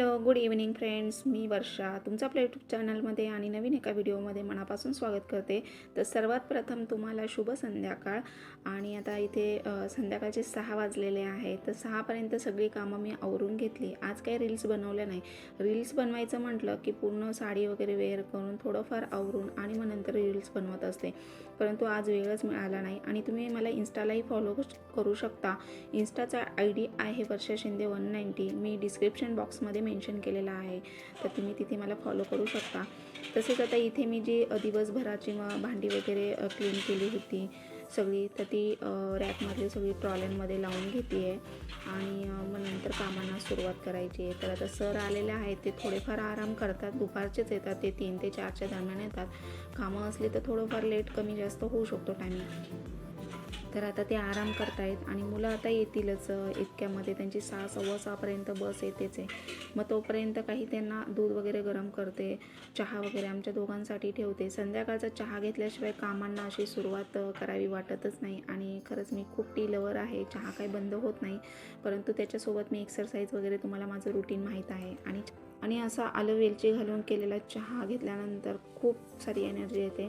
Hello good evening friends. मी वर्षा. तुमचं आपल्या YouTube चॅनलमध्ये आणि नवीन एका व्हिडिओमध्ये मनापासून स्वागत करते. तर सर्वात प्रथम तुम्हाला शुभ संध्याकाळ. आणि आता इथे संध्याकाळचे सहा वाजलेले आहेत तर सहापर्यंत सगळी कामं मी आवरून घेतली. आज काही रील्स बनवल्या नाही. रील्स बनवायचं म्हटलं की पूर्ण साडी वगैरे वेअर करून थोडंफार आवरून आणि मग नंतर रील्स बनवत असते. परंतु आज वेळच मिळाला नाही. आणि तुम्ही मला इन्स्टालाही फॉलो करू शकता. इन्स्टाचा आय डी आहे वर्षा शिंदे वन नाईन्टी मी डिस्क्रिप्शन बॉक्समध्ये मेन्शन केलेला आहे तर तुम्ही तिथे मला फॉलो करू शकता. तसेच आता इथे मी जी दिवसभराची मग भांडी वगैरे क्लीन केली होती सगळी तर ती रॅकमधली सगळी ट्रॉल्यांमध्ये लावून घेते आहे आणि मग नंतर कामांना सुरुवात करायची आहे. तर आता सर आलेले आहेत ते थोडेफार आराम करतात दुपारचेच येतात ते तीन ते चारच्या दरम्यान येतात. कामं असली तर थोडंफार लेट कमी जास्त होऊ शकतो टायमिंग तर आता ते आराम करतायत आणि मुलं आता येतीलच इतक्यामध्ये. त्यांची सहा सव्वा सहापर्यंत बस येतेच आहे. मग तोपर्यंत काही त्यांना दूध वगैरे गरम करते चहा वगैरे आमच्या दोघांसाठी ठेवते. संध्याकाळचा चहा घेतल्याशिवाय कामांना अशी सुरुवात करावी वाटतच नाही. आणि खरंच मी खूप टी लवर आहे. चहा काही बंद होत नाही. परंतु त्याच्यासोबत मी एक्सरसाइज वगैरे तुम्हाला माझं रुटीन माहीत आहे. आणि आणि असा आलं वेलची घालून केलेला चहा घेतल्यानंतर खूप सारी एनर्जी येते.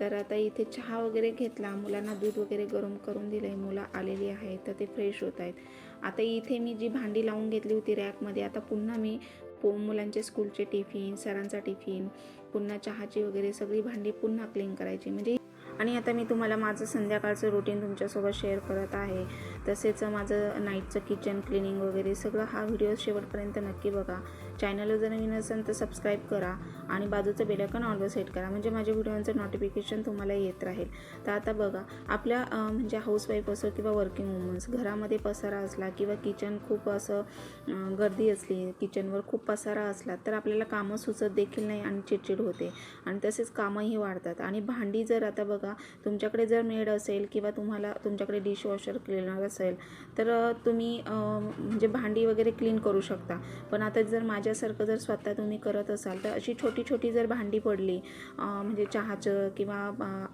तर आता इथे चहा वगैरे घेतला. मुलांना दूध वगैरे गरम करून दिलं आहे मुलं आलेली आहेत तर ते फ्रेश होत आहेत. आता इथे मी जी भांडी लावून घेतली होती रॅकमध्ये आता पुन्हा मी पो मुलांचे स्कूलचे टिफिन सरांचा टिफिन पुन्हा चहाची वगैरे सगळी भांडी पुन्हा क्लीन करायची. म्हणजे आणि आता मी तुम्हाला माझं संध्याकाळचं रुटीन तुमच्यासोबत शेअर करत आहे. तसेच माझं नाईटचं किचन क्लिनिंग वगैरे सगळं हा व्हिडिओ शेवटपर्यंत नक्की बघा. चॅनलवर जर नवीन असेल तर सबस्क्राईब करा आणि बाजूचं बेलायकन ऑलवर सेट करा. म्हणजे माझ्या व्हिडिओचं नोटिफिकेशन तुम्हाला येत राहील. तर आता बघा आपल्या म्हणजे हाऊसवाईफ असो किंवा वर्किंग वुमन्स घरामध्ये पसारा असला किंवा किचन खूप असं गर्दी असली किचनवर खूप पसारा असला तर आपल्याला कामं सुचत देखील नाही आणि चिडचिड होते. आणि तसेच कामंही वाढतात. आणि भांडी जर आता बघा तुमच्याकडे जर मेड असेल किंवा तुम्हाला तुमच्याकडे डिशवॉशर क्लिनर असेल तर तुम्ही म्हणजे भांडी वगैरे क्लीन करू शकता. पण आता जर माझ्या माझ्यासारखं जर स्वतः तुम्ही करत असाल तर अशी छोटी छोटी जर भांडी पडली म्हणजे चहाचं किंवा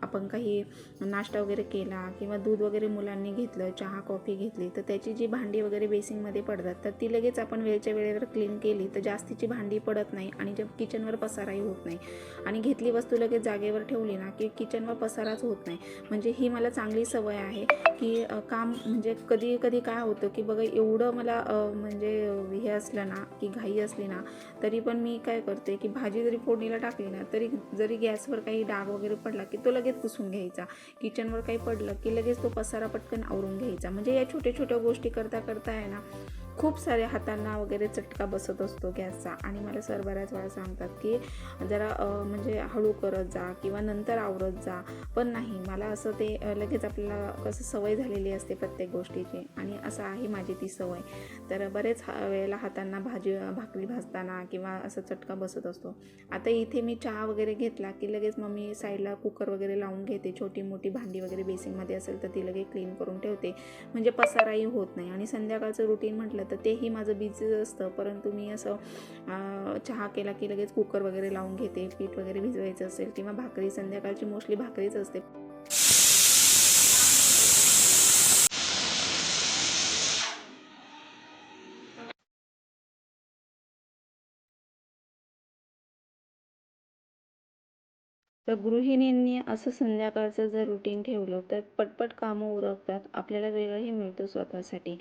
आपण काही नाश्ता वगैरे केला किंवा दूध वगैरे मुलांनी घेतलं चहा कॉफी घेतली तर त्याची जी भांडी वगैरे बेसिंगमध्ये पडतात तर ती लगेच आपण वेळच्या वेळेवर क्लीन केली तर जास्तीची भांडी पडत नाही आणि जे किचनवर पसाराही होत नाही. आणि घेतली वस्तू लगेच जागेवर ठेवली ना की किचनवर पसाराच होत नाही. म्हणजे ही मला चांगली सवय आहे की काम म्हणजे कधी कधी काय होतं की बघा एवढं मला म्हणजे हे असलं ना की घाई असली ना तरी पण मी काय करते की भाजी जरी फोडणीला टाकली ना तरी जरी गॅसवर काही डाग वगैरे पडला की तो लगेच पुसून घ्यायचा. किचनवर काही पडलं की लगेच तो पसारा पटकन आवरून घ्यायचा. म्हणजे या छोट्या छोट्या गोष्टी करता करता आहे ना खूप साऱ्या हातांना वगैरे चटका बसत असतो गॅसचा. आणि मला सर बऱ्याच वेळा सांगतात की जरा म्हणजे हळू करत जा किंवा नंतर आवरत जा. पण नाही मला असं ते लगेच आपल्याला कसं सवय झालेली असते प्रत्येक गोष्टीची. आणि असं आहे माझी ती सवय. तर बरेच हा- वेळेला हातांना भाजी भाकरी भाजताना किंवा असं चटका बसत असतो. आता इथे मी चहा वगैरे घेतला की लगेच मग मी साईडला कुकर वगैरे लावून घेते. छोटी मोठी भांडी वगैरे बेसिंगमध्ये असेल तर ती लगेच क्लीन करून ठेवते. म्हणजे पसाराही होत नाही. आणि संध्याकाळचं रुटीन म्हटलं तर तेही माझं बिझीच असतं. परंतु मी असं चहा केला की लगेच कुकर वगैरे लावून घेते पीठ वगैरे भिजवायचं असेल किंवा भाकरी संध्याकाळची मोस्टली भाकरीच असते. तर गृहिणींनी असं संध्याकाळचं जर रुटीन ठेवलं तर पटपट कामं उरकतात. आपल्याला वेळही मिळतो स्वतःसाठी.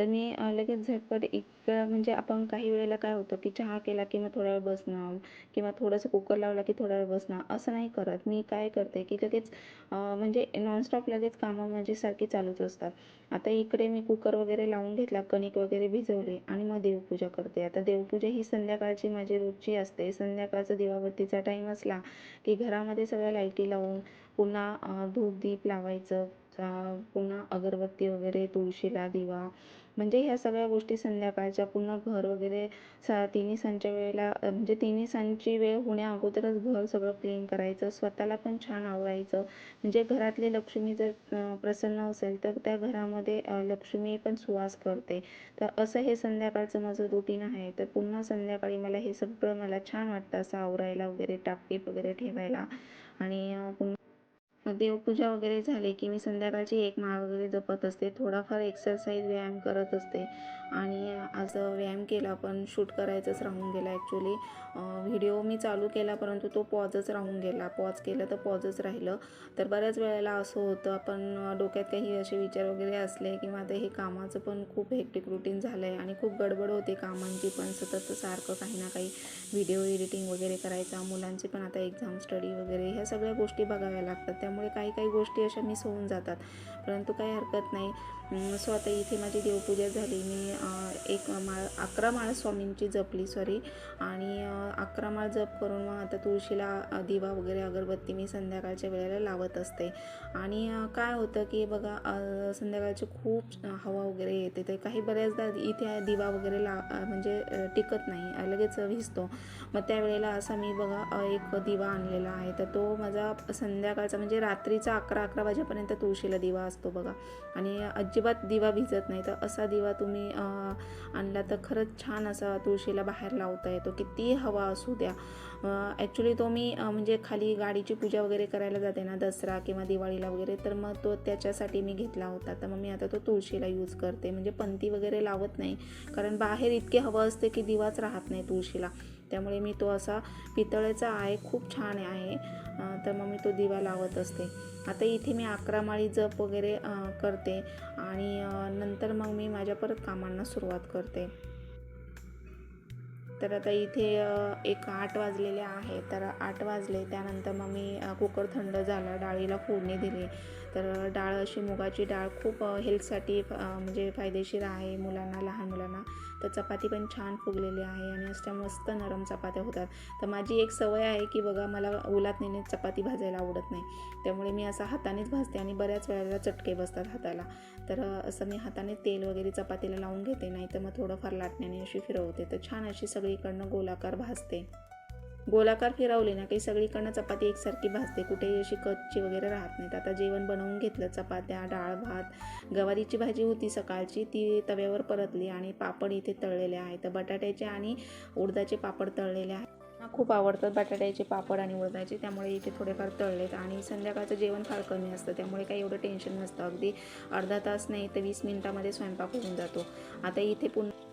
तर मी लगेच झटपट एक म्हणजे आपण काही वेळेला काय होतं की चहा केला की मग थोडा वेळ बसणं किंवा थोडंसं कुकर लावला की थोडा वेळ बसणं असं नाही करत. मी काय करते की लगेच म्हणजे नॉनस्टॉप लगेच कामं माझी सारखी चालूच असतात. आता इकडे मी कुकर वगैरे लावून घेतला कणिक वगैरे भिजवली आणि मग देवपूजा करते. आता देवपूजा ही संध्याकाळची माझी रोजची असते. संध्याकाळचा दिवाबत्तीचा टाईम असला की घरामध्ये सगळ्या लाईटी लावून पुन्हा धूपदीप धूप दीप लावायचं. पुन्हा अगरबत्ती वगैरे तुळशीला दिवा म्हणजे ह्या सगळ्या गोष्टी संध्याकाळच्या पुन्हा घर वगैरे सा तिन्ही सांच्या वेळेला म्हणजे तिन्ही सांची वेळ होण्या अगोदरच घर सगळं क्लीन करायचं स्वतःला पण छान आवरायचं. म्हणजे घरातली लक्ष्मी जर प्रसन्न असेल तर त्या घरामध्ये लक्ष्मी पण सुवास करते. तर असं हे संध्याकाळचं माझं रुटीन आहे. तर पुन्हा संध्याकाळी मला हे सगळं मला छान वाटतं असं आवरायला वगैरे टापटीप वगैरे ठेवायला. आणि पुन्हा देवपूजा वगैरे झाली की मी संध्याकाळची एक माळ वगैरे जपत असते. थोडाफार एक्सरसाइज व्यायाम करत असते. आणि आज व्यायाम केला पण शूट करायचंच राहून गेला ॲक्च्युली व्हिडिओ मी चालू केला परंतु तो पॉजच राहून गेला. पॉज केलं तर पॉजच राहिलं. तर बऱ्याच वेळेला असं होतं आपण डोक्यात काही असे विचार वगैरे असले किंवा आता हे कामाचं पण खूप हेक्टिक रुटीन झालं आहे आणि खूप गडबड होते कामांची पण. सतत सारखं काही ना काही व्हिडिओ एडिटिंग वगैरे करायचा मुलांचे पण आता एक्झाम स्टडी वगैरे ह्या सगळ्या गोष्टी बघाव्या लागतात. त्यामुळे काही काही गोष्टी अशा मिस होऊन जातात. परंतु काही हरकत नाही. सो आता इथे माझी देवपूजा झाली. मी एक माळ अकरा माळ स्वामींची जपली सॉरी आणि अकरा माळ जप करून मग आता तुळशीला दिवा वगैरे अगरबत्ती मी संध्याकाळच्या वेळेला लावत असते. आणि काय होतं की बघा संध्याकाळची खूप हवा वगैरे येते. तर काही बऱ्याचदा इथे दिवा वगैरे ला म्हणजे टिकत नाही. लगेच भिजतो. मग त्यावेळेला असा मी बघा एक दिवा आणलेला आहे. तर तो माझा संध्याकाळचा म्हणजे रात्रीचा अकरा अकरा वाजेपर्यंत तुळशीला दिवा असतो बघा. आणि अजिबात दिवा भिजत नाही. तर असा दिवा तुम्ही आणला तर खरंच छान असा तुळशीला बाहेर लावता येतो. किती हवा असू द्या. ॲक्च्युली तो मी म्हणजे खाली गाडीची पूजा वगैरे करायला जाते ना दसरा किंवा दिवाळीला वगैरे तर मग तो त्याच्यासाठी मी घेतला होता. तर मग मी आता तो तुळशीला यूज करते. म्हणजे पंती वगैरे लावत नाही. कारण बाहेर इतकी हवं असते की दिवाच राहत नाही तुळशीला. त्यामुळे मी तो असा पितळेचा आहे खूप छान आहे. तर मग मी तो दिवा लावत असते. आता इथे मी अकरा माळी जप वगैरे करते आणि नंतर मग मी माझ्या परत कामांना सुरुवात करते. तर आता इथे एक आठ वाजलेले आहे. तर आठ वाजले त्यानंतर मग मी कुकर थंड झाला डाळीला फोडणी दिली. तर डाळ अशी मुगाची डाळ खूप हेल्थसाठी म्हणजे फायदेशीर आहे मुलांना लहान मुलांना. तर चपाती पण छान फुगलेली आहे आणि अशा मस्त नरम चपात्या होतात. तर माझी एक सवय आहे की बघा मला उलात नेणे चपाती भाजायला आवडत नाही. त्यामुळे मी असं हातानेच भाजते आणि बऱ्याच वेळेला चटके बसतात हाताला. तर असं मी हाताने तेल वगैरे चपातीला लावून घेते नाही तर मग थोडंफार लाटण्याने अशी फिरवते. तर छान अशी सगळीकडनं गोलाकार भाजते. गोलाकार फिरवले ना काही सगळीकडनं चपाती एकसारखी भाजते. कुठेही अशी कच्ची वगैरे राहत नाहीत. आता जेवण बनवून घेतलं चपात्या डाळ भात गवारीची भाजी होती सकाळची ती तव्यावर परतली आणि पापड इथे तळलेले आहेत. तर बटाट्याचे आणि उडदाचे पापड तळलेले आहेत. खूप आवडतात बटाट्याचे पापड आणि उडदाचे त्यामुळे इथे थोडेफार तळलेत. आणि संध्याकाळचं जेवण फार कमी असतं त्यामुळे काही एवढं टेन्शन नसतं. अगदी अर्धा तास नाही तर वीस मिनिटामध्ये स्वयंपाक होऊन जातो. आता इथे पुन्हा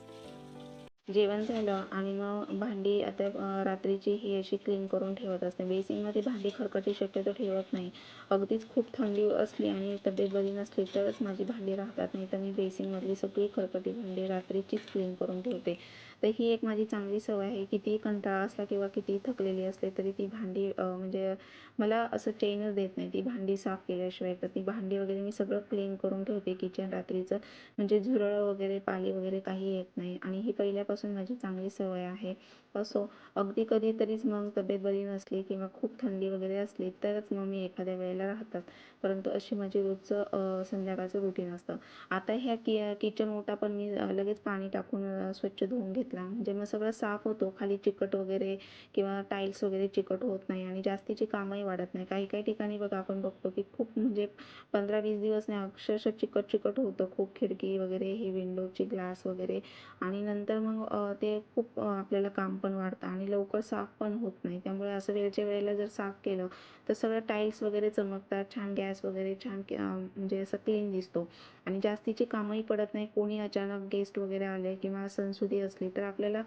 जेवण झालं आणि मग भांडी आता रात्रीची ही अशी क्लीन करून ठेवत असते. बेसिनमध्ये भांडी खरकटी शक्यतो ठेवत नाही. अगदीच खूप थंडी असली आणि तब्येत बरी नसली तरच माझी भांडी राहतात नाही तर मी बेसिनमधली सगळी खरकटी भांडी रात्रीचीच क्लीन करून ठेवते. तर ही एक माझी चांगली सवय आहे. कितीही कंटाळा असला किंवा कितीही थकलेली असले तरी ती भांडी म्हणजे मला असं चैनच देत नाही. ती भांडी साफ केल्याशिवाय. तर ती भांडी वगैरे मी सगळं क्लीन करून ठेवते किचन रात्रीचं. म्हणजे झुरळ वगैरे पाली वगैरे काही येत नाही. आणि ही पहिल्यापासून माझी चांगली सवय आहे. असो अगदी कधीतरीच मग तब्येत बरी नसली किंवा खूप थंडी वगैरे असली तरच मग मी एखाद्या वेळेला राहतात. परंतु अशी माझी रोजचं संध्याकाळचं रुटीन असतं. आता ह्या कि किचन ओटा पण मी लगेच पाणी टाकून स्वच्छ धुवून घेते. म्हणजे मग सगळं साफ होतो. खाली चिकट वगैरे किंवा टाईल्स वगैरे चिकट होत नाही आणि जास्तीची कामही वाढत नाही. काही काही ठिकाणी बघा आपण बघतो की खूप म्हणजे पंधरा वीस दिवस नाही अक्षरशः चिकट चिकट होतं. खूप खिडकी वगैरे ही विंडोची ग्लास वगैरे. आणि नंतर मग ते खूप आपल्याला काम पण वाढतं आणि लवकर साफ पण होत नाही. त्यामुळे असं वेळच्या वेळेला जर साफ केलं तर सगळं टाईल्स वगैरे चमकतात. छान गॅस वगैरे छान म्हणजे असं क्लीन दिसतो. आणि जास्तीची कामही पडत नाही. कोणी अचानक गेस्ट वगैरे आले किंवा सणसुदी असली तर आपल्याला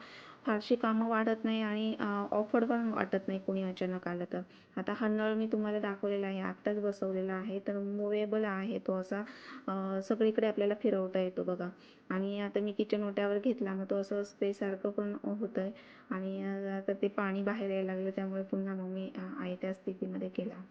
फारशी कामं वाढत नाही आणि ऑफर पण वाटत नाही कोणी अचानक आलं तर. आता हा नळ मी तुम्हाला दाखवलेला आहे आत्ताच बसवलेला आहे तर मुवेबल आहे तो असा सगळीकडे आपल्याला फिरवता येतो बघा. आणि आता मी किचन ओट्यावर घेतला मग तो असं स्पेसारखं पण होतं आहे आणि आता ते पाणी बाहेर यायला लागलं त्यामुळे पुन्हा मग मी अ, आहे त्या स्थितीमध्ये केला.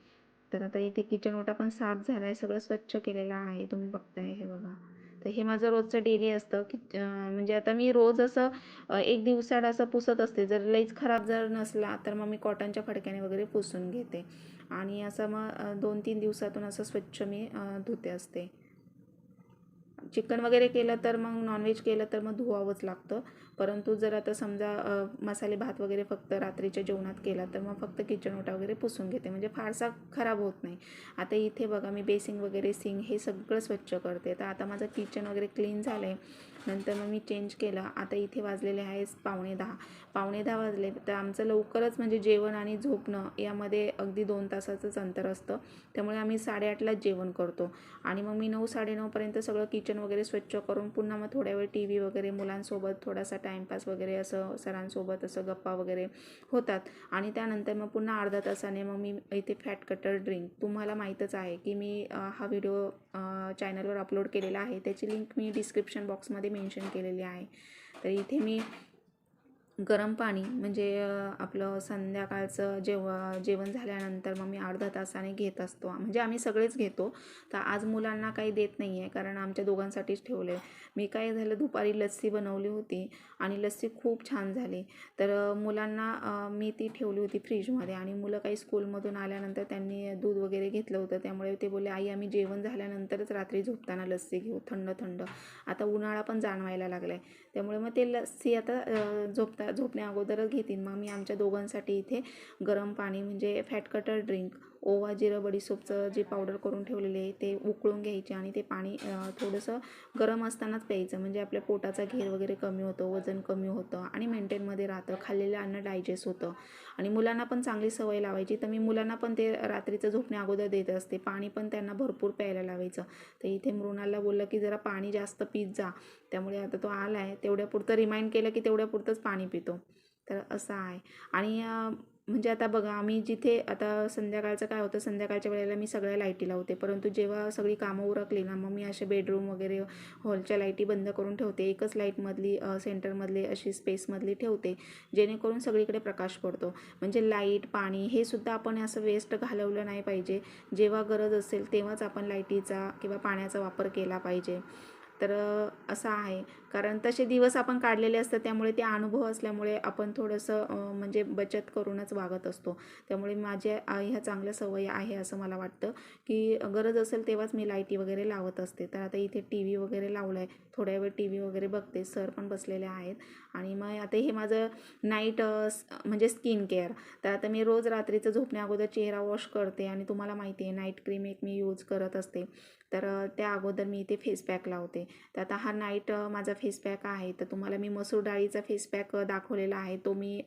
तर आता इथे किचन ओटा पण साफ झाला आहे सगळं स्वच्छ केलेलं आहे तुम्ही बघताय हे बघा. तर हे माझं रोजचं डेली असतं की म्हणजे आता मी रोज असं एक दिवसाड असं पुसत असते. जर लईच खराब जर नसला तर मग मी कॉटनच्या फडक्याने वगैरे पुसून घेते. आणि असं मग दोन तीन दिवसातून असं स्वच्छ मी धुते असते. चिकन वगैरे केलं तर मग नॉनव्हेज केलं तर मग धुवावंच लागतं. परंतु जर आता समजा मसाले भात वगैरे फक्त रात्रीच्या जेवणात केला तर मग फक्त किचन ओटा वगैरे पुसून घेते. म्हणजे फारसा खराब होत नाही. आता इथे बघा मी बेसिंग वगैरे सिंग हे सगळं स्वच्छ करते. तर आता माझं किचन वगैरे क्लीन झालं आहे नंतर मग मी चेंज केलं. आता इथे वाजलेले आहेस पावणे दहा. पावणे दहा वाजले तर आमचं लवकरच म्हणजे जेवण आणि झोपणं यामध्ये अगदी दोन तासाचंच अंतर असतं. त्यामुळे आम्ही साडेआठलाच जेवण करतो. आणि मग मी नऊ साडेनऊपर्यंत सगळं किचन वगैरे स्वच्छ करून पुन्हा मग थोड्या वेळ टी व्ही वगैरे मुलांसोबत थोडासा टाईमपास वगैरे असं सरांसोबत असं गप्पा वगैरे होतात. आणि त्यानंतर मग पुन्हा अर्धा तासाने मग मी इथे फॅट कटर ड्रिंक तुम्हाला माहीतच आहे की मी हा व्हिडिओ चॅनलवर अपलोड केलेला आहे. त्याची लिंक मी डिस्क्रिप्शन बॉक्समध्ये मेन्शन केलेली आहे. तर इथे मी गरम पाणी म्हणजे आपलं संध्याकाळचं जेव जेवण झाल्यानंतर मग मी अर्धा तासाने घेत असतो. म्हणजे आम्ही सगळेच घेतो. तर आज मुलांना काही देत नाही आहे कारण आमच्या दोघांसाठीच ठेवलं आहे मी काय झालं दुपारी लस्सी बनवली होती आणि लस्सी खूप छान झाली. तर मुलांना मी ती ठेवली होती फ्रीजमध्ये आणि मुलं काही स्कूलमधून आल्यानंतर त्यांनी दूध वगैरे घेतलं होतं. त्यामुळे ते बोलले आई आम्ही जेवण झाल्यानंतरच रात्री झोपताना लस्सी घेऊ थंड थंड. आता उन्हाळा पण जाणवायला लागला आहे त्यामुळे मग ते लस्सी आता झोपता झोपण्या अगोदरच घेतील मग मी आमच्या दोघांसाठी इथे गरम पाणी म्हणजे फॅट कटर ड्रिंक ओवा जिरं बडीसोपचं जे पावडर करून ठेवलेले आहे ते उकळून घ्यायचे आणि ते पाणी थोडंसं गरम असतानाच प्यायचं. म्हणजे आपल्या पोटाचा घेर वगैरे कमी होतो वजन कमी होतं आणि मेंटेनमध्ये राहतं. खाल्लेलं अन्न डायजेस्ट होतं. आणि मुलांना पण चांगली सवय लावायची. तर मी मुलांना पण ते रात्रीचं झोपण्या अगोदर देत असते. पाणी पण त्यांना भरपूर प्यायला लावायचं. तर इथे मृणालला बोललं की जरा पाणी जास्त पीत जा. त्यामुळे आता तो आला आहे तेवढ्यापुरतं रिमाइंड केलं की तेवढ्यापुरतंच पाणी पितो. तर असं आहे. आणि म्हणजे आता बघा आम्ही जिथे आता संध्याकाळचं काय होतं संध्याकाळच्या वेळेला मी सगळ्या लाईटी लावते. परंतु जेव्हा सगळी कामं उरकली ना मग मी असे बेडरूम वगैरे हॉलच्या लाईटी बंद करून ठेवते. एकच लाईटमधली सेंटरमधली अशी स्पेसमधली ठेवते जेणेकरून सगळीकडे प्रकाश पडतो. म्हणजे लाइट पाणी हे सुद्धा आपण असं वेस्ट घालवलं नाही पाहिजे. जेव्हा गरज असेल तेव्हाच आपण लाईटीचा किंवा पाण्याचा वापर केला पाहिजे. तर असं आहे. कारण तसे दिवस आपण काढलेले असतात त्यामुळे ते अनुभव असल्यामुळे आपण थोडंसं म्हणजे बचत करूनच वागत असतो. त्यामुळे माझ्या ह्या चांगल्या सवयी आहे असं मला वाटतं. की गरज असेल तेव्हाच मी लाईटी वगैरे लावत असते. तर आता इथे टी व्ही वगैरे लावला आहे थोड्या वेळ टी व्ही वगैरे बघते. सर पण बसलेले आहेत. आणि मग आता हे माझं नाईट म्हणजे स्किन केअर. तर आता मी रोज रात्रीचं झोपण्या अगोदर चेहरा वॉश करते आणि तुम्हाला माहिती आहे नाईट क्रीम एक मी यूज करत असते. तर त्या अगोदर मी इथे फेस पॅक लावते. तर आता हा नाईट माझा फेस पॅक आहे तर तुम्हाला मी मसूर डाळीचा फेस पॅक दाखवलेला आहे. तो मी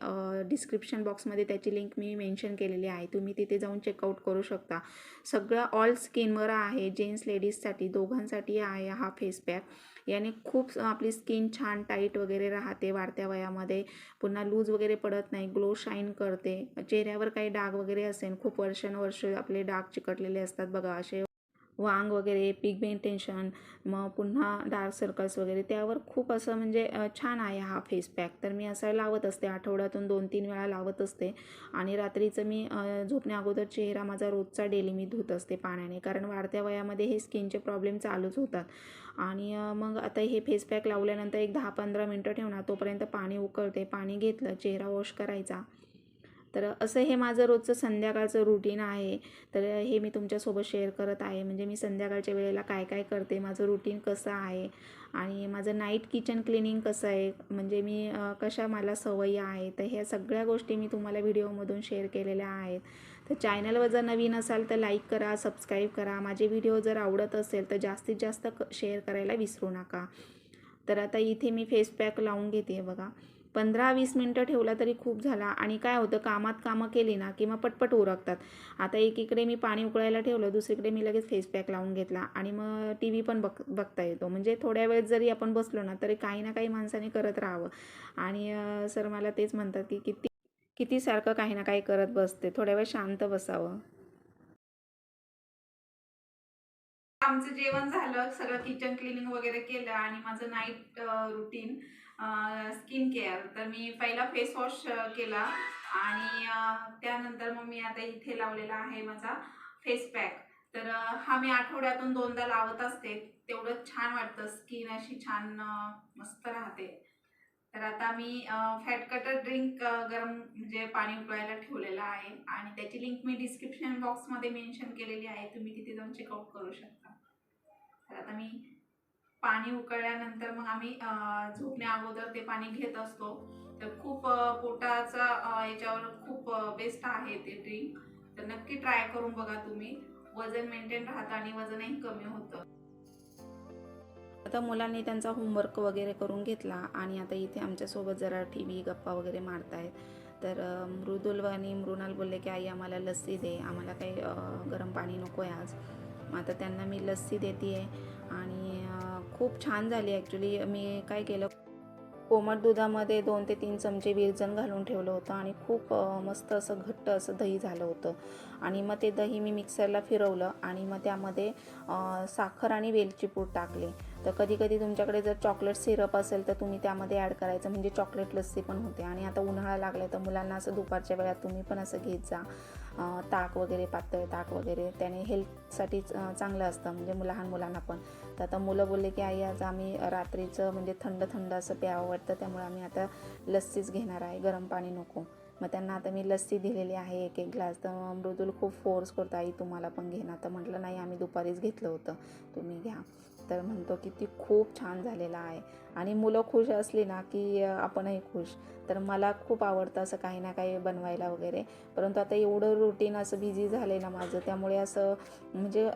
डिस्क्रिप्शन बॉक्समध्ये त्याची लिंक मी मेन्शन केलेली आहे. तुम्ही तिथे जाऊन चेकआउट करू शकता. सगळं ऑल स्किनवर आहे जेन्ट्स लेडीजसाठी दोघांसाठी आहे हा फेस पॅक याने खूप आपली स्किन छान टाईट वगैरे राहते वाढत्या वयामध्ये. पुन्हा लूज वगैरे पडत नाही ग्लो शाईन करते. चेहऱ्यावर काही डाग वगैरे असेल खूप वर्षानुवर्ष आपले डाग चिकटलेले असतात बघा असे वांग वगैरे पिगमेंटेशन मग पुन्हा डार्क सर्कल्स वगैरे. त्यावर खूप असं म्हणजे छान आहे हा फेस पॅक तर मी असं लावत असते आठवड्यातून दोन तीन वेळा लावत असते. आणि रात्रीचं मी झोपण्या अगोदर चेहरा माझा रोजचा डेली मी धुत असते पाण्याने. कारण वाढत्या वयामध्ये हे स्किनचे प्रॉब्लेम चालूच होतात. आणि मग आता हे फेस पॅक लावल्यानंतर एक दहा पंधरा मिनटं ठेवणार तोपर्यंत पाणी उकळते. पाणी घेतलं चेहरा वॉश करायचा. तर असं हे माझं रोजचं संध्याकाळचं रुटीन आहे. तर हे मी तुमच्यासोबत शेअर करत आहे. म्हणजे मी संध्याकाळच्या वेळेला काय काय करते माझं रुटीन कसं आहे आणि माझं नाईट किचन क्लिनिंग कसं आहे म्हणजे मी कशा मला सवयी आहे तर ह्या सगळ्या गोष्टी मी तुम्हाला व्हिडिओमधून शेअर केलेल्या आहेत. तर चॅनलवर जर नवीन असाल तर लाईक करा सबस्क्राईब करा. माझे व्हिडिओ जर आवडत असेल तर जास्तीत जास्त क शेअर करायला विसरू नका. तर आता इथे मी फेस पॅक लावून घेते बघा. पंधरा वीस मिनटं ठेवला तरी खूप झाला. आणि काय होतं कामात कामं केली ना की मग पटपट उरकतात आता एकीकडे मी पाणी उकळायला ठेवलं दुसरीकडे मी लगेच फेस पॅक लावून घेतला. आणि मग टी व्ही पण बघ बघता येतो. म्हणजे थोड्या वेळ जरी आपण बसलो ना तरी काही ना काही माणसाने करत राहावं. आणि सर मला तेच म्हणतात की किती किती सारखं काही ना काही करत बसते. थोड्या वेळ शांत बसावं. आमचं जेवण झालं. सगळं किचन क्लिनिंग वगैरे केलं आणि माझं नाईट रुटीन स्किन केअर तर मी पहिला फेस वॉश केला आणि त्यानंतर मग मी आता इथे लावलेला आहे माझा फेस पॅक तर हा मी आठवड्यातून दोनदा लावत असते. तेवढं छान वाटतं. स्किन अशी छान मस्त राहते. तर आता मी फॅट कटर ड्रिंक गरम म्हणजे पाणी उकळायला ठेवलेलं आहे आणि त्याची लिंक मी डिस्क्रिप्शन बॉक्समध्ये मेन्शन केलेली आहे. तुम्ही तिथे जाऊन चेकआउट करू शकता. तर आता मी पाणी उकळल्यानंतर मग आम्ही झोपण्या अगोदर ते पाणी घेत असतो. तर खूप पोटाचा याच्यावर खूप बेस्ट आहे ते ड्रिंक तर नक्की ट्राय करून बघा तुम्ही. वजन मेंटेन राहतं आणि वजनही कमी होतं. आता मुलांनी त्यांचा होमवर्क वगैरे करून घेतला आणि आता इथे आमच्यासोबत जरा टी व्ही गप्पा वगैरे मारतायत. तर मृदुल आणि मृणाल बोलले की आई आम्हाला लस्सी दे. आम्हाला काही गरम पाणी नको आहे आज. मग आता त्यांना मी लस्सी देते आहे आणि खूप छान झाली ॲक्च्युली मी काय केलं कोमट दुधामध्ये दोन ते तीन चमचे विरजण घालून ठेवलं होतं आणि खूप मस्त असं घट्ट असं दही झालं होतं. आणि मग ते दही मी मिक्सरला फिरवलं आणि मग त्यामध्ये साखर आणि वेलची पूड टाकली. तर कधी कधी तुमच्याकडे जर चॉकलेट सिरप असेल तर तुम्ही त्यामध्ये ॲड करायचं म्हणजे चॉकलेट लस्सी पण होते. आणि आता उन्हाळा लागला तर मुलांना असं दुपारच्या वेळात तुम्ही पण असं घेत जा. ताक वगैरे पातळ ताक वगैरे त्याने हेल्थसाठी चांगलं असतं म्हणजे लहान मुलांना पण. तर आता मुलं बोलले की आई आज आम्ही रात्रीचं म्हणजे थंड थंड असं प्यावं वाटतं त्यामुळे आम्ही आता लस्सीच घेणार आहे गरम पाणी नको. मग त्यांना आता मी लस्सी दिलेली आहे एक एक ग्लास. तर मृदुल खूप फोर्स करतो आई तुम्हाला पण घेणार तर म्हटलं नाही आम्ही दुपारीच घेतलं होतं तुम्ही घ्या. तर म्हणतो की ती खूप छान झालेला आहे. आणि मुलं खुश असली ना की आपणही खुश. तर मला खूप आवडतं असं काही ना काही बनवायला वगैरे. परंतु आता एवढं रुटीन असं बिझी झालं आहे ना माझं त्यामुळे असं म्हणजे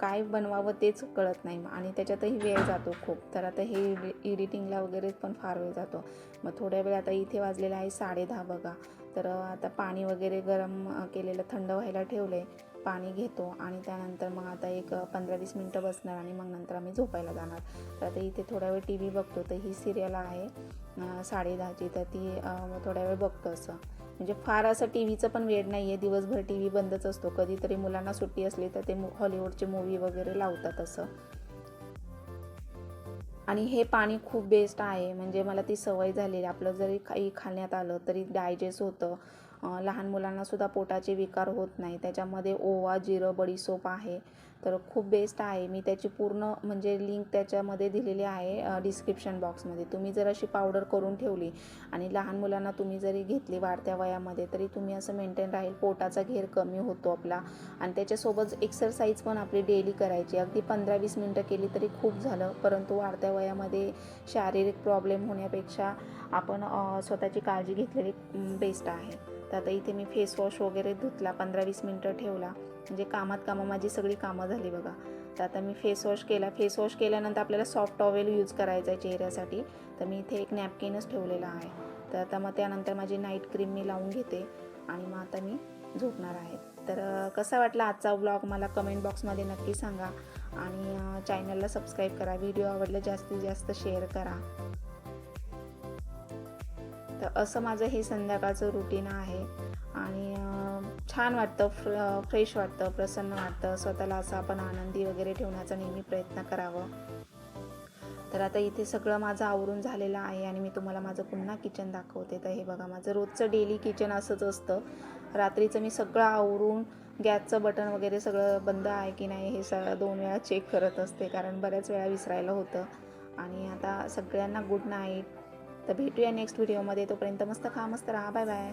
काय बनवावं तेच कळत नाही. आणि त्याच्यातही वेळ जातो खूप. तर आता हे एडिटिंगला वगैरे पण फार वेळ जातो. मग थोड्या वेळ आता इथे वाजलेला आहे साडे दहा बघा. तर आता पाणी वगैरे गरम केलेलं थंड व्हायला ठेवलं आहे पाणी घेतो आणि त्यानंतर मग आता एक पंधरा वीस मिनटं बसणार आणि मग नंतर आम्ही झोपायला जाणार. तर आता इथे थोडा वेळ टी व्ही बघतो तर ही सिरियल आहे साडे दहाची. तर ती थोड्या वेळ बघतो असं. म्हणजे फार असं टी व्हीचं पण वेळ नाही आहे दिवसभर टी व्ही बंदच असतो. कधीतरी मुलांना सुट्टी असली तर ते हॉलिवूडचे मूवी वगैरे लावतात असं. आणि हे पाणी खूप बेस्ट आहे. म्हणजे मला ती सवय झालेली. आपलं जरी काही खाण्यात आलं तरी डायजेस्ट होतं. लहान मुलांनासुद्धा पोटाचे विकार होत नाही. त्याच्यामध्ये ओवा जिरं बडीसोप आहे. तर खूप बेस्ट आहे. मी त्याची पूर्ण म्हणजे लिंक त्याच्यामध्ये दिलेली आहे डिस्क्रिप्शन बॉक्समध्ये तुम्ही जर अशी पावडर करून ठेवली आणि लहान मुलांना तुम्ही जरी घेतली वाढत्या वयामध्ये तरी तुम्ही असं मेंटेन राहील पोटाचा घेर कमी होतो आपला. आणि त्याच्यासोबत एक्सरसाइज पण आपली डेली करायची. अगदी पंधरा वीस मिनटं केली तरी खूप झालं. परंतु वाढत्या वयामध्ये शारीरिक प्रॉब्लेम होण्यापेक्षा आपण स्वतःची काळजी घेतलेली बेस्ट आहे. तर आता इथे मी फेस वॉश वगैरे धुतला पंधरा वीस मिनटं ठेवला. म्हणजे कामात कामं माझी सगळी कामं झाली बघा. तर आता मी फेस वॉश केला. फेस वॉश केल्यानंतर आपल्याला सॉफ्ट टॉवेल यूज करायचा आहे चेहऱ्यासाठी. तर मी इथे एक नॅपकिनच ठेवलेला आहे. तर आता मग त्यानंतर माझी नाईट क्रीम मी लावून घेते आणि मग आता मी झोपणार आहे. तर कसा वाटला आजचा ब्लॉग मला कमेंट बॉक्समध्ये नक्की सांगा आणि चॅनलला सबस्क्राईब करा. व्हिडिओ आवडला जास्तीत जास्त शेअर करा. तर असं माझं हे संध्याकाळचं रुटीन आहे. आणि छान वाटतं फ्र फ्रेश वाटतं प्रसन्न वाटतं स्वतःला असं आपण आनंदी वगैरे ठेवण्याचा नेहमी प्रयत्न करावं. तर आता इथे सगळं माझं आवरून झालेलं आहे आणि मी तुम्हाला माझं पुन्हा किचन दाखवते. तर हे बघा माझं रोजचं डेली किचन असंच असतं. रात्रीचं मी सगळं आवरून गॅसचं बटन वगैरे सगळं बंद आहे की नाही हे सगळं दोन वेळा चेक करत असते कारण बऱ्याच वेळा विसरायला होतं. आणि आता सगळ्यांना गुड नाईट तर भेटूया नेक्स्ट व्हिडिओमध्ये तोपर्यंत मस्त खा मस्त राहा. Bye bye